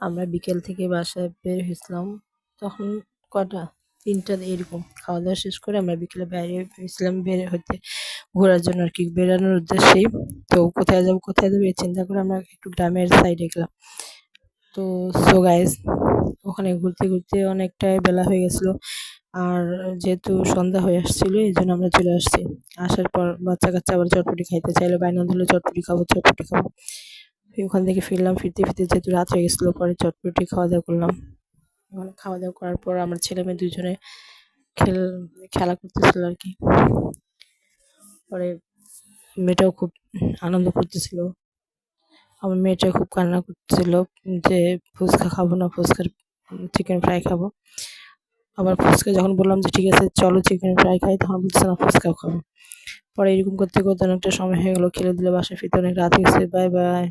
আমরা বিকেল থেকে বাসায় বের হয়েছিলাম, তখন কটা? তিনটা, এরকম। খাওয়া দাওয়া শেষ করে আমরা বিকেলে বাইরে হয়েছিলাম, বের হতে। ঘোরার জন্য আর কি, বেরানোর উদ্দেশ্যে তো কোথায় যাব কোথায় যাব এই চিন্তা করে আমরা একটু গ্রামের সাইডে গেলাম। তো সো গাইজ ওখানে ঘুরতে ঘুরতে অনেকটাই বেলা হয়ে গেছিল। আর যেহেতু সন্ধ্যা হয়ে আসছিল, এই জন্য আমরা চলে আসছি। আসার পর বাচ্চা কাচ্চা আবার চটপটি খাইতে চাইলো বাইনা ধরলে চটপটি খাব চটপটি খাব। ওখান থেকে ফিরলাম, ফিরতে ফিরতে যেহেতু রাত হয়ে গেছিল, পরে চটপটি খাওয়া দাওয়া করলাম। ওখানে খাওয়া দাওয়া করার পর আমার ছেলে মেয়ে দুজনে খেল, খেলা করতেছিল আর কি। পরে মেয়েটাও খুব আনন্দ করতেছিল। আমার মেয়েটা খুব কান্না করতেছিল যে ফুচকা খাব না, ফুচকার চিকেন ফ্রাই খাব। আবার ফুচকা যখন বললাম যে ঠিক আছে, চলো চিকেন ফ্রাই খাই, তখন বলছে না, ফুচকাও খাব। পরে এরকম করতে করতে অনেকটা সময় হয়ে গেলো, খেলে দিলে বাসায় ফিরতে অনেক রাত হয়েছে বাই বাই